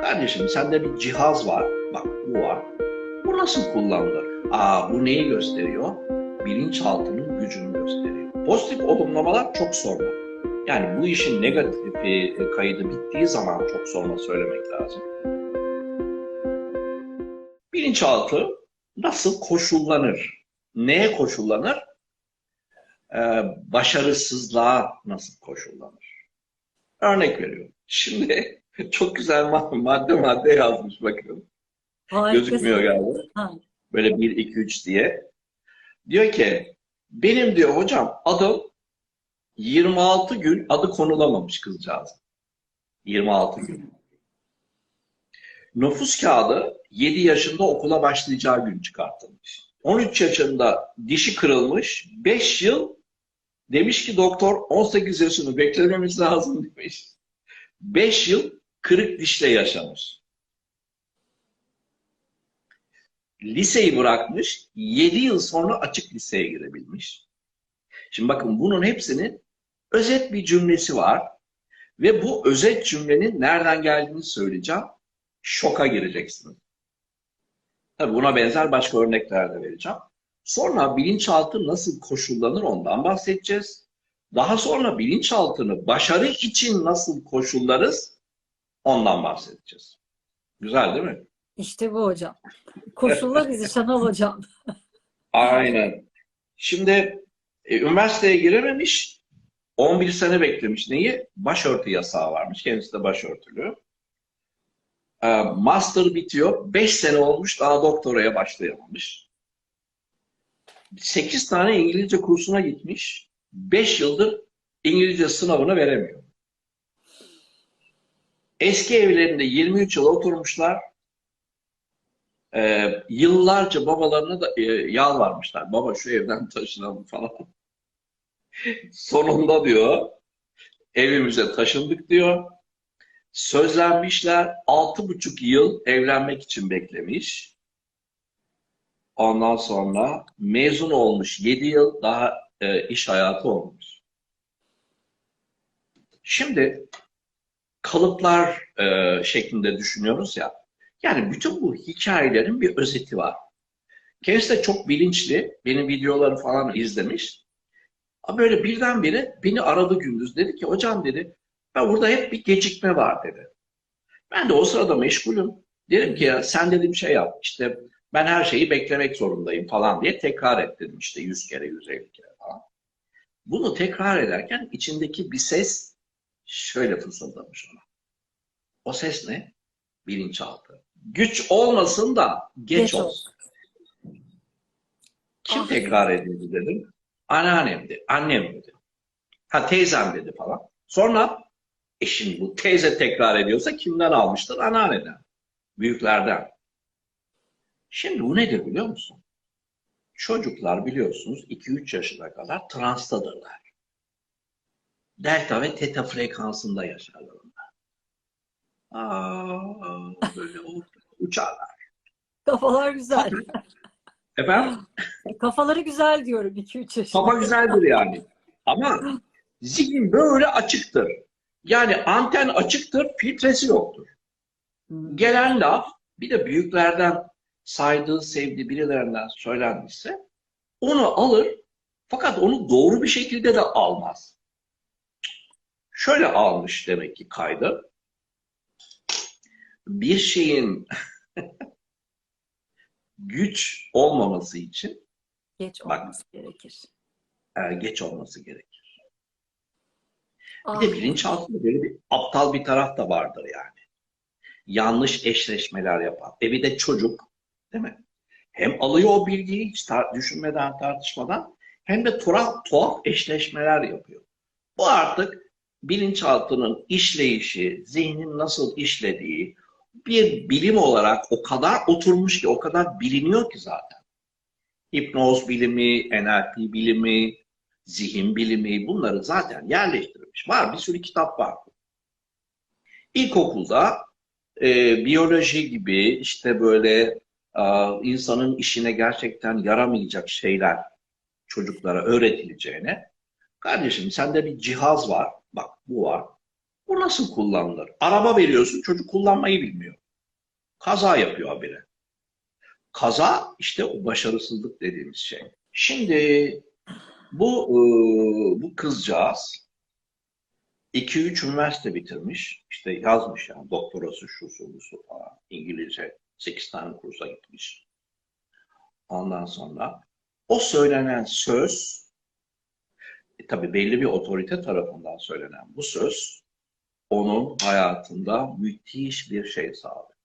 Kardeşim sende bir cihaz var. Bak bu var. Bu nasıl kullanılır? Aa bu neyi gösteriyor? Bilinçaltının gücünü gösteriyor. Pozitif olumlamalar çok sorma. Yani bu işin negatifi e, kaydı bittiği zaman çok sorma söylemek lazım. Bilinçaltı nasıl koşullanır? Neye koşullanır? Ee, başarısızlığa nasıl koşullanır? Örnek veriyorum. Şimdi çok güzel ma- madde madde yazmış bakın. Harikasın. Gözükmüyor galiba. Ha. Böyle 1, 2, 3 diye. Diyor ki benim diyor hocam adım 26 gün adı konulamamış kızcağız. 26 gün. Nüfus kağıdı 7 yaşında okula başlayacağı gün çıkartılmış. 13 yaşında dişi kırılmış. 5 yıl demiş ki doktor 18 yaşını beklememiz lazım demiş. 5 yıl kırık dişle yaşamış. Liseyi bırakmış, 7 yıl sonra açık liseye girebilmiş. Şimdi bakın bunun hepsinin özet bir cümlesi var. Ve bu özet cümlenin nereden geldiğini söyleyeceğim. Şoka gireceksiniz. Tabii buna benzer başka örnekler de vereceğim. Sonra bilinçaltı nasıl koşullanır ondan bahsedeceğiz. Daha sonra bilinçaltını başarı için nasıl koşullarız ondan bahsedeceğiz. Güzel değil mi? İşte bu hocam. Koşullar bizi Şenol hocam. Aynen. Şimdi e, üniversiteye girememiş, 11 sene beklemiş. Neyi? Başörtü yasağı varmış. Kendisi de başörtülü. E, master bitiyor. 5 sene olmuş daha doktoraya başlayamamış. 8 tane İngilizce kursuna gitmiş. 5 yıldır İngilizce sınavını veremiyor. Eski evlerinde 23 yıl oturmuşlar. Ee, yıllarca babalarına da e, yalvarmışlar. Baba şu evden taşınalım falan. Sonunda diyor evimize taşındık diyor. Sözlenmişler. Altı buçuk yıl evlenmek için beklemiş. Ondan sonra mezun olmuş. Yedi yıl daha e, iş hayatı olmuş. Şimdi kalıplar e, şeklinde düşünüyoruz ya. Yani bütün bu hikayelerin bir özeti var. Kendisi de çok bilinçli. Benim videoları falan izlemiş. Böyle birdenbire beni aradı gündüz. Dedi ki hocam dedi ben burada hep bir gecikme var dedi. Ben de o sırada meşgulüm. Dedim ki ya sen dedim şey yap işte ben her şeyi beklemek zorundayım falan diye tekrar et dedim işte 100 kere 150 kere falan. Bunu tekrar ederken içindeki bir ses şöyle fısıldamış ona. O ses ne? Bilinçaltı. Güç olmasın da geç, Geç olsun. Kim Ah. tekrar ediyordu dedim. Anneannemdi, annem dedi. Ha teyzem dedi falan. Sonra e şimdi bu teyze tekrar ediyorsa kimden almıştır? Anneanneden. Büyüklerden. Şimdi bu nedir biliyor musun? Çocuklar biliyorsunuz 2-3 yaşına kadar transtadırlar. Delta ve teta frekansında yaşarlar onlar. Aa, böyle uçarlar. Kafalar güzel. Efendim? Kafaları güzel diyorum 2-3 yaşında. Kafa güzeldir yani. Ama zihin böyle açıktır. Yani anten açıktır, filtresi yoktur. Hmm. Gelen laf bir de büyüklerden saydığı, sevdiği birilerinden söylenmişse onu alır fakat onu doğru bir şekilde de almaz. Şöyle almış demek ki kaydı. Bir şeyin güç olmaması için Geç Bak. olması gerekir. e, geç olması gerekir. Bir Ah, de bilinçaltında böyle bir aptal bir taraf da vardır yani. Yanlış eşleşmeler yapan. E bir de çocuk, değil mi? Hem alıyor o bilgiyi hiç tar- düşünmeden, tartışmadan hem de tuhaf, tuhaf eşleşmeler yapıyor. Bu artık bilinçaltının işleyişi, zihnin nasıl işlediği bir bilim olarak o kadar oturmuş ki, o kadar biliniyor ki zaten. Hipnoz bilimi, NLP bilimi, zihin bilimi bunları zaten yerleştirilmiş. Var bir sürü kitap var. İlkokulda e, biyoloji gibi işte böyle e, insanın işine gerçekten yaramayacak şeyler çocuklara öğretileceğine kardeşim sende bir cihaz var. Bak bu var. Bu nasıl kullanılır? Araba veriyorsun, çocuk kullanmayı bilmiyor. Kaza yapıyor habire. Kaza işte o başarısızlık dediğimiz şey. Şimdi bu e, bu kızcağız 2-3 üniversite bitirmiş. İşte yazmış yani doktorası şusu busu falan. İngilizce 8 tane kursa gitmiş. Ondan sonra o söylenen söz e, tabii belli bir otorite tarafından söylenen bu söz onun hayatında müthiş bir şey sağlıyor.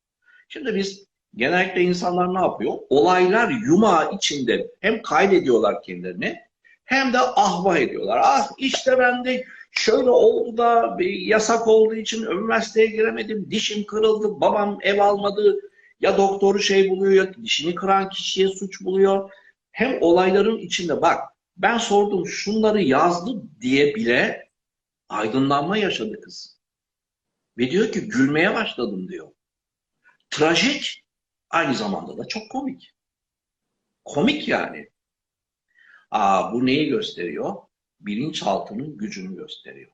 Şimdi biz genellikle insanlar ne yapıyor? Olaylar yumağı içinde hem kaydediyorlar kendilerini hem de ahvah ediyorlar. Ah işte ben de şöyle oldu da bir yasak olduğu için üniversiteye giremedim, dişim kırıldı, babam ev almadı, ya doktoru şey buluyor, ya dişini kıran kişiye suç buluyor. Hem olayların içinde bak ben sordum şunları yazdı diye bile aydınlanma yaşadı kız. Ve diyor ki gülmeye başladım diyor. Trajik aynı zamanda da çok komik. Komik yani. Aa, bu neyi gösteriyor? Bilinçaltının gücünü gösteriyor.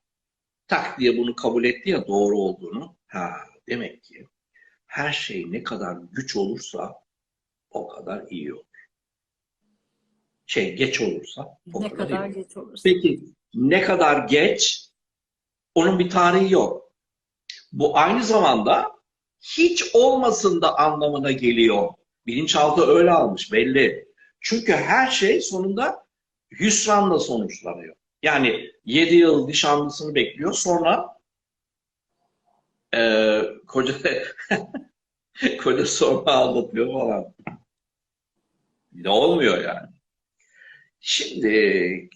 Tak diye bunu kabul etti ya doğru olduğunu. Ha, demek ki her şey ne kadar güç olursa o kadar iyi olur. Şey geç olursa Ne kadar, olur. geç olursa. Peki ne kadar geç? Onun bir tarihi yok. Bu aynı zamanda hiç olmasın da anlamına geliyor. Bilinçaltı öyle almış belli. Çünkü her şey sonunda hüsranla sonuçlanıyor. Yani 7 yıl nişanlısını bekliyor sonra e, koca koca sonra aldatıyor falan. Ne olmuyor yani. Şimdi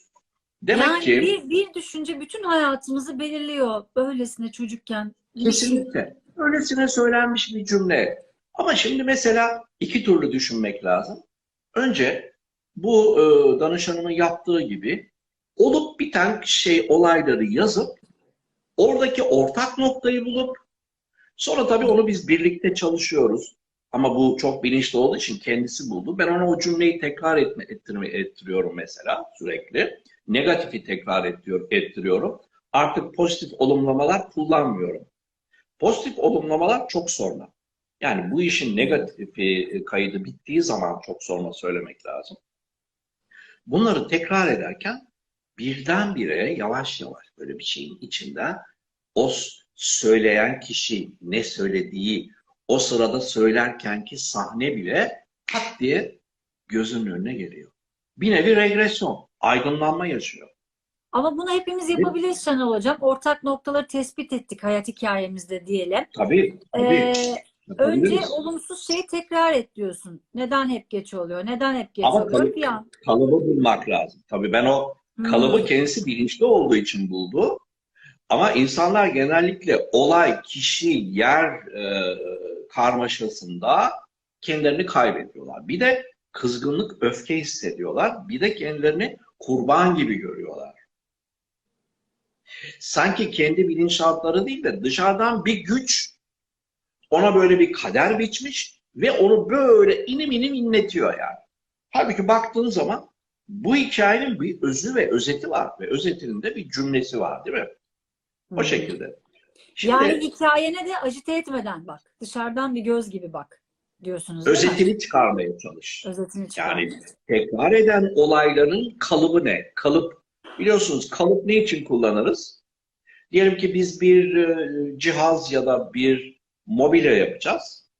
demek yani ki bir, bir düşünce bütün hayatımızı belirliyor. Böylesine çocukken. Kesinlikle. Öylesine söylenmiş bir cümle. Ama şimdi mesela iki türlü düşünmek lazım. Önce bu e, danışanımın yaptığı gibi olup biten şey olayları yazıp oradaki ortak noktayı bulup sonra tabii onu biz birlikte çalışıyoruz. Ama bu çok bilinçli olduğu için kendisi buldu. Ben ona o cümleyi tekrar etme, ettirme, ettiriyorum mesela sürekli. Negatifi tekrar ettiriyor, ettiriyorum. Artık pozitif olumlamalar kullanmıyorum. Pozitif olumlamalar çok sonra. Yani bu işin negatifi e, kaydı bittiği zaman çok sonra söylemek lazım. Bunları tekrar ederken birdenbire yavaş yavaş böyle bir şeyin içinde o söyleyen kişi ne söylediği, o sırada söylerkenki sahne bile tak diye gözünün önüne geliyor. Bir nevi regresyon, aydınlanma yaşıyor. Ama bunu hepimiz yapabiliriz Şenol Hocam. Ortak noktaları tespit ettik hayat hikayemizde diyelim. Tabii, tabii. Ee, önce olumsuz şeyi tekrar et diyorsun. Neden hep geç oluyor? Neden hep geç Ama oluyor? kalıp- kalıbı bulmak lazım. Tabii ben o Hmm. kalıbı kendisi bilinçli olduğu için buldu. Ama insanlar genellikle olay, kişi, yer e, karmaşasında kendilerini kaybediyorlar. Bir de kızgınlık, öfke hissediyorlar. Bir de kendilerini kurban gibi görüyorlar. Sanki kendi bilinçaltları değil de dışarıdan bir güç ona böyle bir kader biçmiş ve onu böyle inim inim inletiyor yani. Halbuki baktığın zaman bu hikayenin bir özü ve özeti var ve özetinin de bir cümlesi var değil mi? O Hmm. şekilde. Şimdi Yani hikayene de acite etmeden bak. Dışarıdan bir göz gibi bak diyorsunuz özetini çıkarmaya çalış. Özetini çıkar. Yani tekrar eden olayların kalıbı ne? Kalıp biliyorsunuz kalıp ne için kullanırız? Diyelim ki biz bir e, cihaz ya da bir mobilya yapacağız.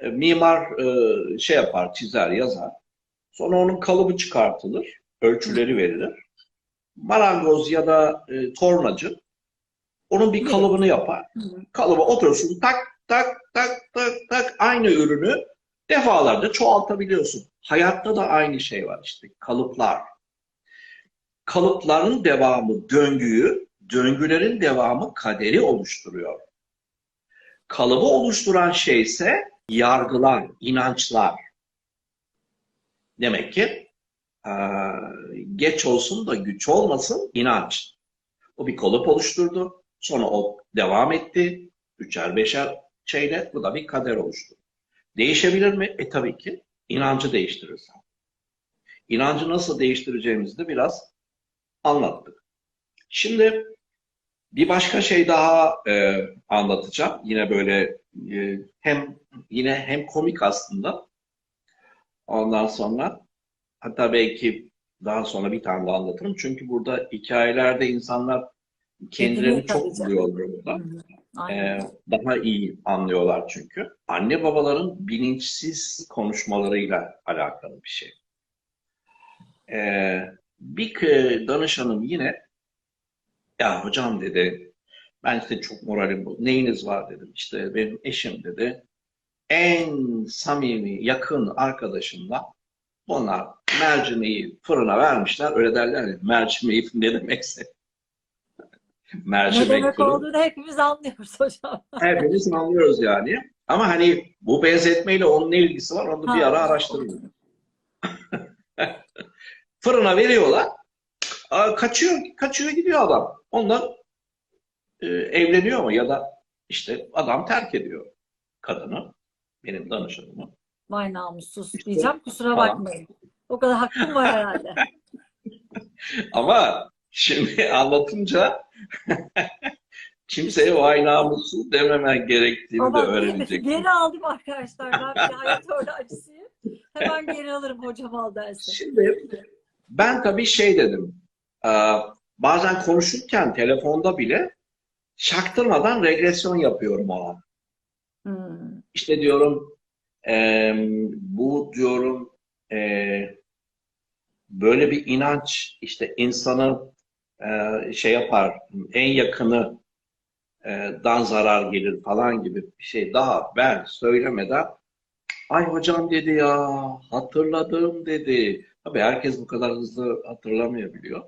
E, Mimar e, şey yapar, çizer, yazar. Sonra onun kalıbı çıkartılır, ölçüleri verilir. Marangoz ya da tornacı onun bir kalıbını yapar. Kalıba otursun tak tak tak tak tak aynı ürünü defalarca çoğaltabiliyorsun. Hayatta da aynı şey var işte kalıplar. Kalıpların devamı döngüyü, döngülerin devamı kaderi oluşturuyor. Kalıbı oluşturan şey ise yargılar, inançlar. Demek ki geç olsun da güç olmasın inanç. O bir kalıp oluşturdu. Sonra o devam etti. Üçer beşer şeyle bu da bir kader oluştu. Değişebilir mi? E tabii ki. İnancı değiştirirsen. İnancı nasıl değiştireceğimizi de biraz anlattık. Şimdi Bir başka şey daha e, anlatacağım. Yine böyle e, hem yine hem komik aslında. Ondan sonra hatta belki daha sonra bir tane daha anlatırım. Çünkü burada hikayelerde insanlar kendilerini çok. Hı hı. Ee, daha iyi anlıyorlar çünkü. Anne babaların bilinçsiz konuşmalarıyla alakalı bir şey. Ee, bir danışanım yine ya hocam dedi ben işte çok moralim bu. Neyiniz var dedim. İşte benim eşim dedi. En samimi, yakın arkadaşımla onlar mercimeği fırına vermişler. Öyle derler ya mercimeği ne demekse. Ne Mercimek demek fırın. olduğunu hepimiz anlıyoruz hocam. Hepimiz anlıyoruz yani. Ama hani bu benzetmeyle onun ne ilgisi var onu da bir Ha, ara araştırın. Fırına veriyorlar. Aa, Kaçıyor, kaçıyor gidiyor adam. Ondan e, evleniyor mu ya da işte adam terk ediyor kadını. Benim danışanımı. Vay namussuz İşte diyeceğim kusura falan. bakmayın. O kadar hakkım var herhalde. Ama şimdi anlatınca kimseye vay namussuz dememen gerektiğini de Ama öğrenecek. geri aldım arkadaşlar. Ben bir hayat öğrencisiyim. Hemen geri alırım hocam al dersi. Şimdi ben tabii şey dedim. e, Bazen konuşurken telefonda bile çaktırmadan regresyon yapıyorum ona. Hmm. İşte diyorum e, bu diyorum e, böyle bir inanç işte insanı e, şey yapar en yakını e, dan zarar gelir falan gibi bir şey daha ben söylemeden ay hocam dedi ya hatırladım dedi. Tabii herkes bu kadar hızlı hatırlamayabiliyor.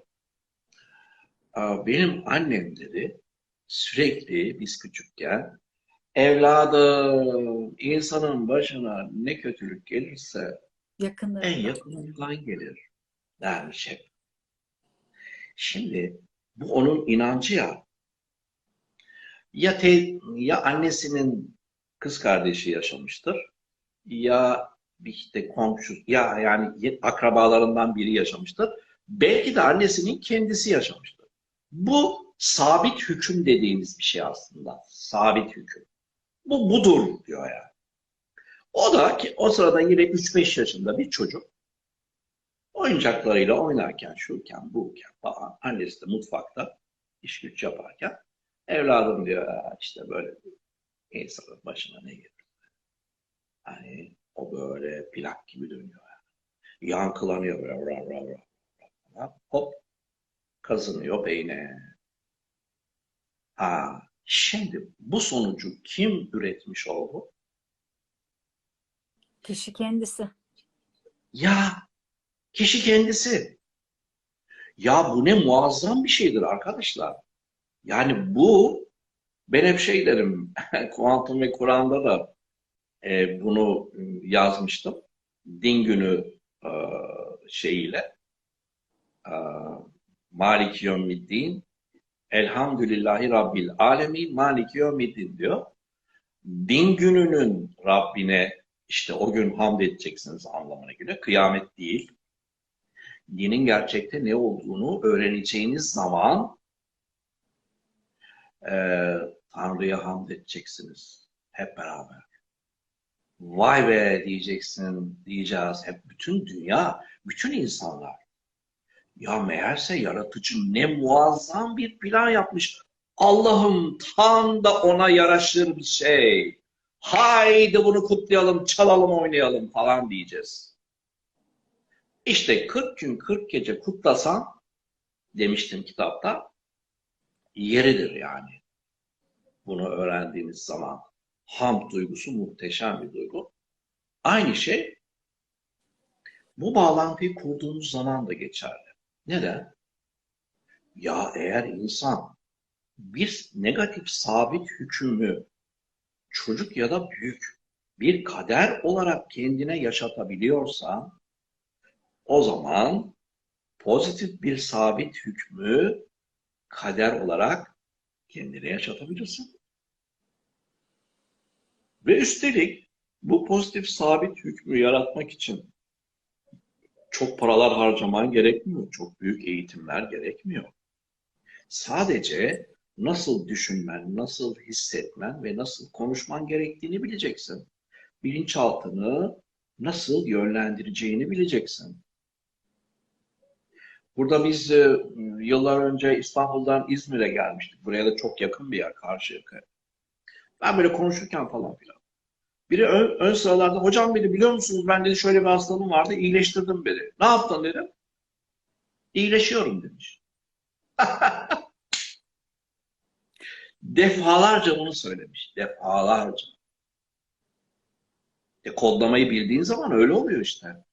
Benim annem dedi sürekli biz küçükken evladım insanın başına ne kötülük gelirse Yakınları. en yakınından gelir dermiş hep. Şimdi bu onun inancı ya. Ya, te, ya annesinin kız kardeşi yaşamıştır ya işte komşu ya yani akrabalarından biri yaşamıştır. Belki de annesinin kendisi yaşamıştır. Bu sabit hüküm dediğimiz bir şey aslında. Sabit hüküm. Bu budur diyor yani. O da ki o sırada yine 3-5 yaşında bir çocuk oyuncaklarıyla oynarken, şuyken, buken falan annesi de mutfakta iş güç yaparken evladım diyor "Ya işte böyle insanın başına ne gelir? Hani o böyle plak gibi dönüyor. Yani. Yankılanıyor böyle ra ra ra ra. Hop kazınıyor beyne. Ha, şimdi bu sonucu kim üretmiş oldu? Kişi kendisi. Ya kişi kendisi. Ya bu ne muazzam bir şeydir arkadaşlar. Yani bu ben hep şey derim kuantum ve Kur'an'da da e, bunu yazmıştım. Din günü e, şeyiyle e, Maliki Yevmiddin Elhamdülillahi Rabbil Alemin Maliki Yevmiddin diyor. Din gününün Rabbine işte o gün hamd edeceksiniz anlamına geliyor. Kıyamet değil. Dinin gerçekte ne olduğunu öğreneceğiniz zaman e, Tanrı'ya hamd edeceksiniz. Hep beraber. Vay be diyeceksin, diyeceğiz. Hep bütün dünya, bütün insanlar. Ya meğerse yaratıcı ne muazzam bir plan yapmış. Allah'ım tam da ona yaraşır bir şey. Haydi bunu kutlayalım, çalalım, oynayalım falan diyeceğiz. İşte 40 gün 40 gece kutlasan demiştim kitapta yeridir yani. Bunu öğrendiğiniz zaman hamd duygusu muhteşem bir duygu. Aynı şey bu bağlantıyı kurduğunuz zaman da geçerli. Neden? Ya eğer insan bir negatif sabit hükmü çocuk ya da büyük bir kader olarak kendine yaşatabiliyorsa o zaman pozitif bir sabit hükmü kader olarak kendine yaşatabilirsin. Ve üstelik bu pozitif sabit hükmü yaratmak için çok paralar harcaman gerekmiyor. Çok büyük eğitimler gerekmiyor. Sadece nasıl düşünmen, nasıl hissetmen ve nasıl konuşman gerektiğini bileceksin. Bilinçaltını nasıl yönlendireceğini bileceksin. Burada biz e, yıllar önce İstanbul'dan İzmir'e gelmiştik. Buraya da çok yakın bir yer Karşıyaka. Ben böyle konuşurken falan filan. Biri ön, ön sıralarda hocam beni biliyor musunuz ben dedi şöyle bir hastalığım vardı iyileştirdim beni. Ne yaptın dedim. İyileşiyorum demiş. Defalarca bunu söylemiş. Defalarca. E, kodlamayı bildiğin zaman öyle oluyor işte.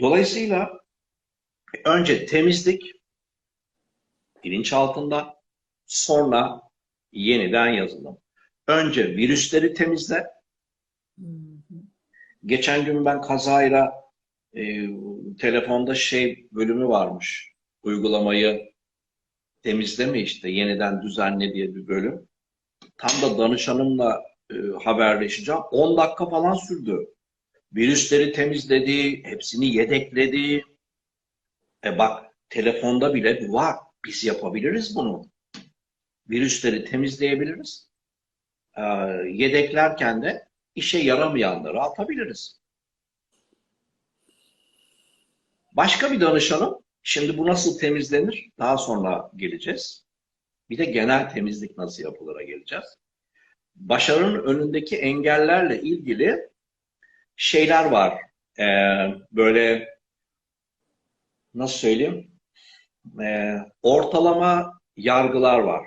Dolayısıyla önce temizlik bilinçaltında sonra yeniden yazılım. Önce virüsleri temizle. Geçen gün ben kazayla e, telefonda şey bölümü varmış. Uygulamayı temizleme işte yeniden düzenle diye bir bölüm. Tam da danışanımla e, haberleşeceğim. 10 dakika falan sürdü. Virüsleri temizledi, hepsini yedekledi. E bak telefonda bile var. Biz yapabiliriz bunu. Virüsleri temizleyebiliriz. E, yedeklerken de işe yaramayanları atabiliriz. Başka bir danışanım, şimdi bu nasıl temizlenir? Daha sonra geleceğiz. Bir de genel temizlik nasıl yapılır'a geleceğiz. Başarının önündeki engellerle ilgili şeyler var. Ee, böyle nasıl söyleyeyim? Ee, ortalama yargılar var.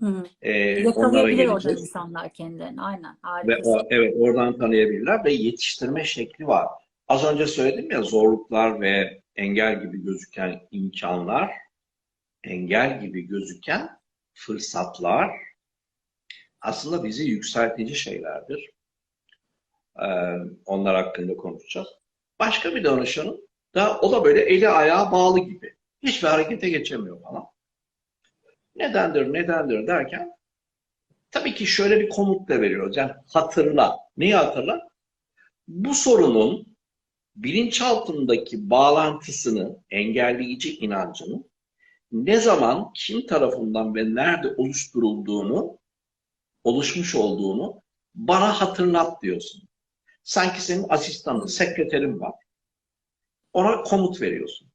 Hı hı. Ee, onlara Yakalayabilir geleceğiz. insanlar kendilerini. Aynen. Ve o, evet oradan tanıyabilirler ve yetiştirme şekli var. Az önce söyledim ya zorluklar ve engel gibi gözüken imkanlar, engel gibi gözüken fırsatlar aslında bizi yükseltici şeylerdir. Ee, onlar hakkında konuşacağız. Başka bir danışanım da o da böyle eli ayağı bağlı gibi. Hiçbir harekete geçemiyor falan. Nedendir, nedendir derken tabii ki şöyle bir komut da veriyoruz. Yani hatırla. Neyi hatırla? Bu sorunun bilinçaltındaki bağlantısını, engelleyici inancını ne zaman, kim tarafından ve nerede oluşturulduğunu, oluşmuş olduğunu bana hatırlat diyorsun. Sanki senin asistanın, sekreterin var. Ona komut veriyorsun.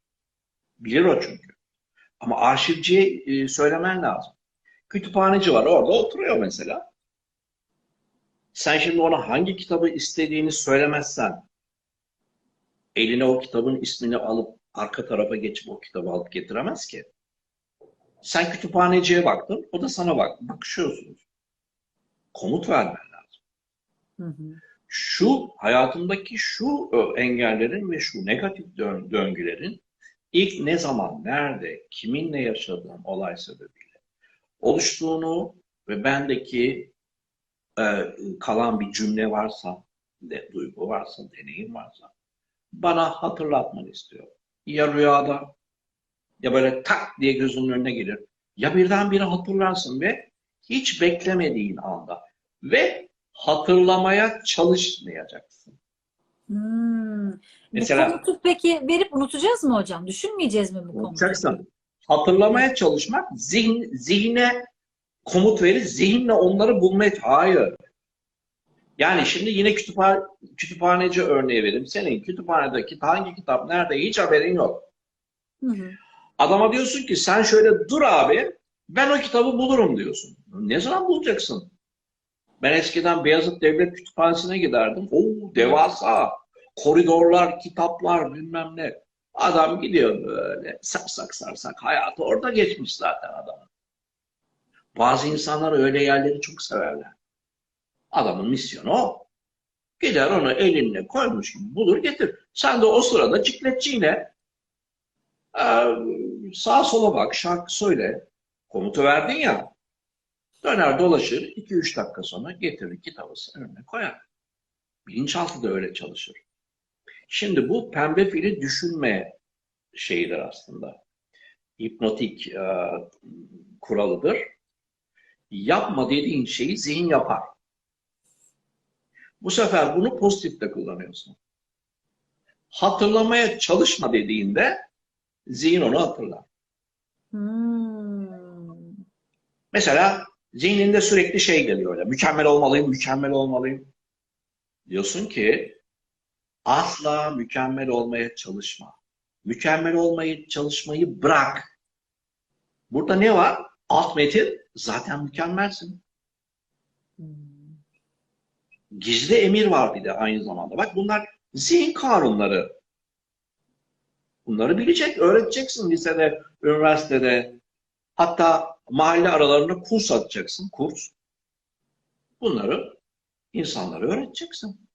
Bilir o çünkü. Ama arşivciye e, söylemen lazım. Kütüphaneci var orada oturuyor mesela. Sen şimdi ona hangi kitabı istediğini söylemezsen eline o kitabın ismini alıp arka tarafa geçip o kitabı alıp getiremez ki. Sen kütüphaneciye baktın, o da sana bak. Bakışıyorsunuz. Komut vermen lazım. Hı hı. Şu hayatındaki şu e, engellerin ve şu negatif dön- döngülerin ilk ne zaman, nerede, kiminle yaşadığım olay sebebiyle oluştuğunu ve bendeki e, kalan bir cümle varsa, de, duygu varsa, deneyim varsa bana hatırlatmanı istiyor. Ya rüyada ya böyle tak diye gözünün önüne gelir. Ya birdenbire hatırlarsın ve hiç beklemediğin anda ve hatırlamaya çalışmayacaksın. Hmm. Mesela- Bu komutu peki verip unutacağız mı hocam? Düşünmeyeceğiz mi bu? Unutacaksın. Hatırlamaya çalışmak zihin, zihne komut verir, zihinle onları bulmaya... Hayır. Yani şimdi yine kütüphane, kütüphaneci örneği vereyim. Senin kütüphanedeki hangi kitap nerede hiç haberin yok. Hı hı. Adama diyorsun ki sen şöyle dur abi ben o kitabı bulurum diyorsun. Ne zaman bulacaksın? Ben eskiden Beyazıt Devlet Kütüphanesi'ne giderdim. Oo devasa koridorlar, kitaplar bilmem ne. Adam gidiyor böyle sarsak sarsak hayatı orada geçmiş zaten adamın. Bazı insanlar öyle yerleri çok severler. Adamın misyonu o. Gider onu elinle koymuş gibi bulur getir. Sen de o sırada cikletçiyle ee, sağa sola bak, şarkı söyle. Komutu verdin ya. Döner dolaşır, 2-3 dakika sonra getirir kitabı önüne koyar. Bilinçaltı da öyle çalışır. Şimdi bu pembe fili düşünme şeyidir aslında. Hipnotik e, kuralıdır. Yapma dediğin şeyi zihin yapar. Bu sefer bunu pozitifte kullanıyorsun. Hatırlamaya çalışma dediğinde zihin onu hatırlar. Hmm. Mesela zihninde sürekli şey geliyor öyle. Mükemmel olmalıyım, mükemmel olmalıyım. Diyorsun ki asla mükemmel olmaya çalışma. Mükemmel olmayı çalışmayı bırak. Burada ne var? Alt metin zaten mükemmelsin. Hmm. Gizli emir var bir de aynı zamanda. Bak bunlar zihin kanunları. Bunları bilecek, öğreteceksin lisede, üniversitede. Hatta mahalle aralarında kurs açacaksın, kurs. Bunları insanlara öğreteceksin.